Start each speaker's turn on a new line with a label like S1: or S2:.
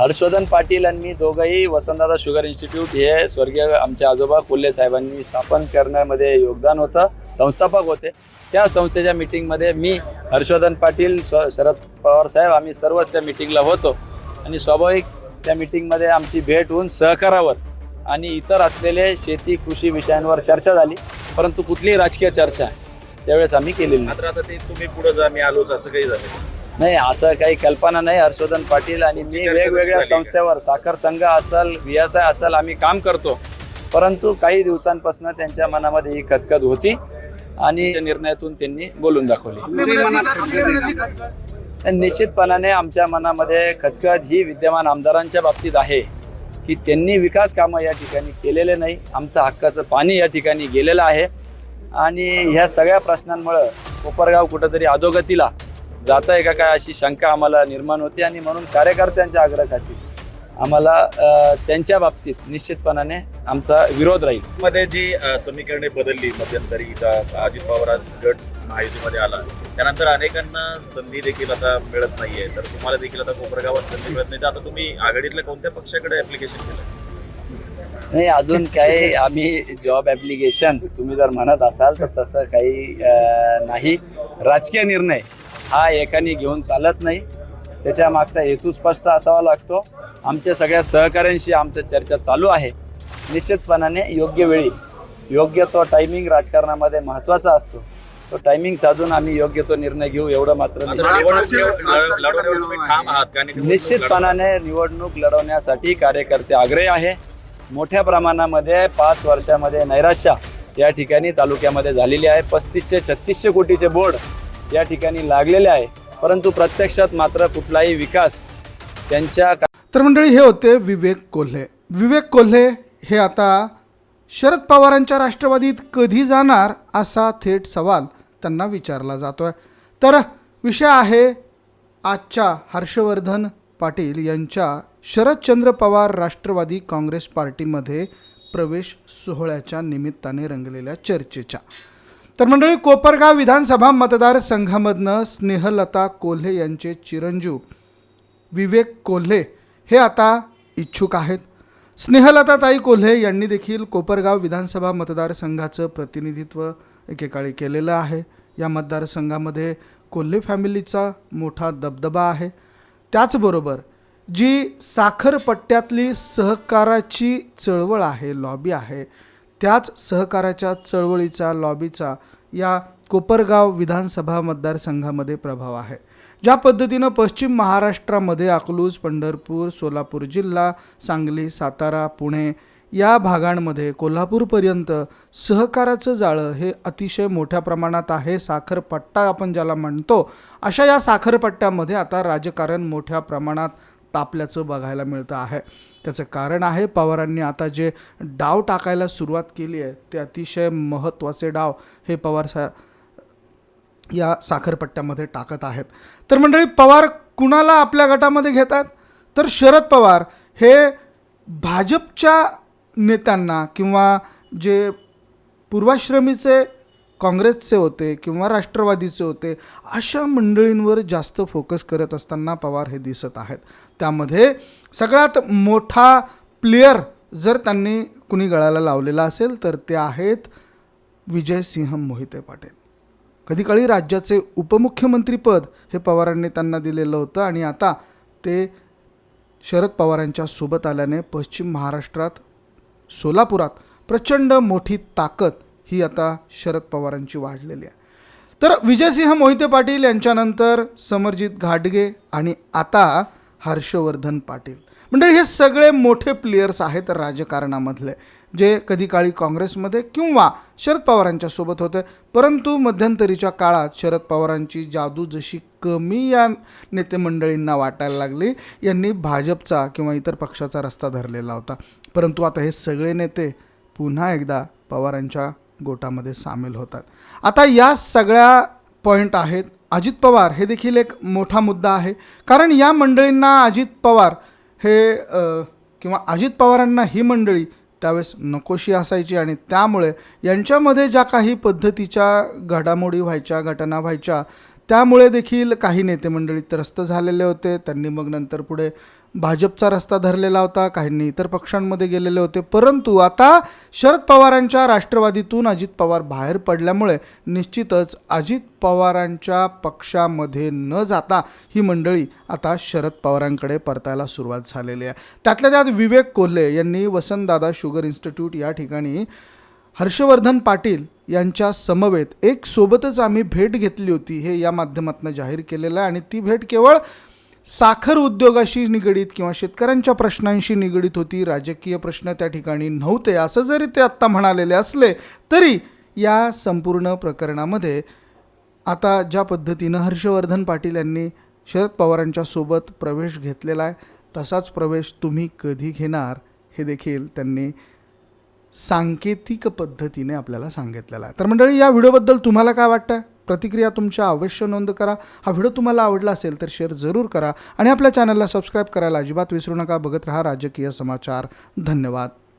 S1: हर्षवर्धन पाटील आणि मी दोघंही Vasantdada sugar institute हे स्वर्गीय आमचे आजोबा कोल्हे साहेबांनी स्थापन करण्यामध्ये योगदान होतं संस्थापक होते. त्या संस्थेच्या मिटिंगमध्ये मी हर्षवर्धन पाटील स्व शरद पवार साहेब आम्ही सर्वच त्या मिटिंगला होतो. आणि स्वाभाविक त्या मिटिंगमध्ये आमची भेट होऊन सहकारावर आणि इतर असलेले शेती कृषी विषयांवर चर्चा झाली. परंतु कुठलीही राजकीय चर्चा त्यावेळेस आम्ही केलेली
S2: मात्र आता ते तुम्ही पुढे जा मी आलोच असं काही झालं
S1: नाही असं काही कल्पना नाही हर्षवर्धन पाटील आणि मी वेगवेगळ्या? संस्थेवर साखर संघ असेल आय असेल आम्ही काम करतो. परंतु काही दिवसांपासून त्यांच्या मनामध्ये ही खतखत होती आणि त्या निर्णयातून त्यांनी बोलून दाखवली. निश्चितपणाने आमच्या मनामध्ये खतखत ही विद्यमान आमदारांच्या बाबतीत आहे की त्यांनी विकास कामं या ठिकाणी केलेले नाही आमचं हक्काचं पाणी या ठिकाणी गेलेलं आहे. आणि ह्या सगळ्या प्रश्नांमुळं कोपरगाव कुठंतरी अधोगतीला जात आहे का काय अशी शंका आम्हाला निर्माण होते आणि म्हणून कार्यकर्त्यांच्या आग्रहाखाती आम्हाला त्यांच्या बाबतीत निश्चितपणाने आमचा विरोध राहील.
S2: मध्ये जी समीकरणे बदलली मध्यंतरी अजित पवार गट महायुतीमध्ये आला त्यानंतर अनेकांना संधी देखील आता मिळत नाहीये. तर तुम्हाला देखील आता कोपरगावात संधी मिळत नाही. तर आता तुम्ही आघाडीतल्या कोणत्या पक्षाकडे ऍप्लिकेशन केलं
S1: नाही अजून काही आम्ही जॉब ॲप्लिकेशन तुम्ही जर म्हणत असाल तर तसं काही नाही. राजकीय निर्णय हा एकाने घेऊन चालत नाही. त्याच्या मागचा हेतू स्पष्ट असावा लागतो. आमच्या सगळ्या सहकाऱ्यांशी आमचं चर्चा चालू आहे. निश्चितपणाने योग्य वेळी योग्य तो टायमिंग राजकारणामध्ये महत्त्वाचा असतो. तो टायमिंग साधून आम्ही योग्य तो निर्णय घेऊ एवढं मात्र निश्चितपणाने निवडणूक लढवण्यासाठी कार्यकर्ते आग्रही आहे. मोठ्या प्रमाणामध्ये पाच वर्षामध्ये नैराश्य या ठिकाणी तालुक्यामध्ये झालेली आहे. पस्तीसशे छत्तीसशे कोटीचे बोर्ड या ठिकाणी लागलेले आहे. परंतु प्रत्यक्षात मात्र कुठलाही विकास त्यांच्या
S3: तर मंडळी हे होते विवेक कोल्हे. विवेक कोल्हे हे आता शरद पवारांच्या राष्ट्रवादीत कधी जाणार असा थेट सवाल त्यांना विचारला जातो आहे तर विषय आहे आजच्या हर्षवर्धन पाटील यांच्या शरदचंद्र पवार राष्ट्रवादी काँग्रेस पार्टीमध्ये प्रवेश सोहळ्याच्या निमित्ताने रंगलेल्या चर्चेच्या. तर मंडळी कोपरगाव विधानसभा मतदारसंघामधनं स्नेहलता कोल्हे यांचे चिरंजीव विवेक कोल्हे हे आता इच्छुक आहेत. स्नेहलताताई कोल्हे यांनी देखील कोपरगाव विधानसभा मतदारसंघाचं प्रतिनिधित्व एकेकाळी केलेलं आहे. या मतदारसंघामध्ये कोल्हे फॅमिलीचा मोठा दबदबा आहे. त्याचबरोबर जी साखरपट्ट्यातली सहकाराची चळवळ आहे लॉबी आहे त्याच सहकाराच्या चळवळीचा लॉबीचा या कोपरगाव विधानसभा मतदारसंघामध्ये प्रभाव आहे. ज्या पद्धतीनं पश्चिम महाराष्ट्रामध्ये अकलूज पंढरपूर सोलापूर जिल्हा सांगली सातारा पुणे या भागांमध्ये कोल्हापूरपर्यंत सहकाराचं जाळं हे अतिशय मोठ्या प्रमाणात आहे. साखरपट्टा आपण ज्याला म्हणतो अशा या साखरपट्ट्यामध्ये आता राजकारण मोठ्या प्रमाणात तापल्याचं बघायला मिळतं आहे. त्याचं कारण आहे पवारांनी आता जे डाव टाकायला सुरुवात केली आहे ते अतिशय महत्त्वाचे डाव हे पवार सा या साखरपट्ट्यामध्ये टाकत आहेत. तर मंडळी पवार कुणाला आपल्या गटामध्ये घेतात? तर शरद पवार हे भाजपच्या नेत्यांना किंवा जे पूर्वाश्रमीचे काँग्रेसचे होते किंवा राष्ट्रवादीचे होते अशा मंडळींवर जास्त फोकस करत असताना पवार हे दिसत आहेत. त्यामध्ये सगळ्यात मोठा प्लेयर जर त्यांनी कुणी गळाला लावलेला असेल तर ते आहेत विजयसिंह मोहिते पाटील. कधीकाळी राज्याचे उपमुख्यमंत्रीपद हे पवारांनी त्यांना दिलेलं होतं आणि आता ते शरद पवारांच्या सोबत आल्याने पश्चिम महाराष्ट्रात सोलापुरात प्रचंड मोठी ताकद ही आता शरद पवारांची वाढलेली आहे. तर विजयसिंह मोहिते पाटील यांच्यानंतर समरजित घाटगे आणि आता हर्षवर्धन पाटील. म्हणजे हे सगळे मोठे प्लेयर्स आहेत राजकारणामधले जे कधी काळी काँग्रेसमध्ये किंवा शरद पवारांच्या सोबत होते. परंतु मध्यंतरीच्या काळात शरद पवारांची जादू जशी कमी या नेते मंडळींना वाटायला लागली यांनी भाजपचा किंवा इतर पक्षाचा रस्ता धरलेला होता. परंतु आता हे सगळे नेते पुन्हा एकदा पवारांच्या गोटामध्ये सामील होतात. आता या सगळ्या पॉईंट आहेत अजित पवार. हे देखील एक मोठा मुद्दा आहे. कारण या मंडळींना अजित पवार हे किंवा अजित पवारांना ही मंडळी त्यावेळेस नकोशी असायची आणि त्यामुळे यांच्यामध्ये ज्या काही पद्धतीच्या घडामोडी व्हायच्या घटना व्हायच्या त्यामुळे देखील काही नेते मंडळी त्रस्त झालेले होते. त्यांनी मग नंतर पुढे भाजपचा रस्ता धरलेला होता काहींनी इतर पक्षांमध्ये गेलेले होते. परंतु आता शरद पवारांच्या राष्ट्रवादीतून अजित पवार बाहेर पडल्यामुळे निश्चितच अजित पवारांच्या पक्षामध्ये न जाता ही मंडळी आता शरद पवारांकडे परतायला सुरुवात झालेली आहे. त्यातल्या त्यात विवेक कोल्हे यांनी वसंतदादा शुगर इन्स्टिट्यूट या ठिकाणी हर्षवर्धन पाटील यांच्या समवेत एक सोबतच आम्ही भेट घेतली होती हे या माध्यमातून जाहीर केलेलं आहे. आणि ती भेट केवळ साखर उद्योगाशी निगडीत किंवा शेतकऱ्यांच्या प्रश्नांशी निगडीत होती. राजकीय प्रश्न त्या ठिकाणी नव्हते. असं जरी ते आत्ता म्हणालेले असले तरी या संपूर्ण प्रकरणामध्ये आता ज्या पद्धतीनं हर्षवर्धन पाटील यांनी शरद पवारांच्या सोबत प्रवेश घेतलेला आहे तसाच प्रवेश तुम्ही कधी घेणार हे देखील त्यांनी सांकेतिक पद्धतीने आपल्याला सांगितलेला आहे. तर मंडळी या व्हिडिओबद्दल तुम्हाला काय वाटतं प्रतिक्रिया तुमच्या अवश्य नोंद करा. हा व्हिडिओ तुम्हाला आवडला असेल तर शेअर जरूर करा आणि आपल्या चॅनलला सबस्क्राईब करायला अजिबात विसरू नका. बघत राहा राजकीय समाचार. धन्यवाद.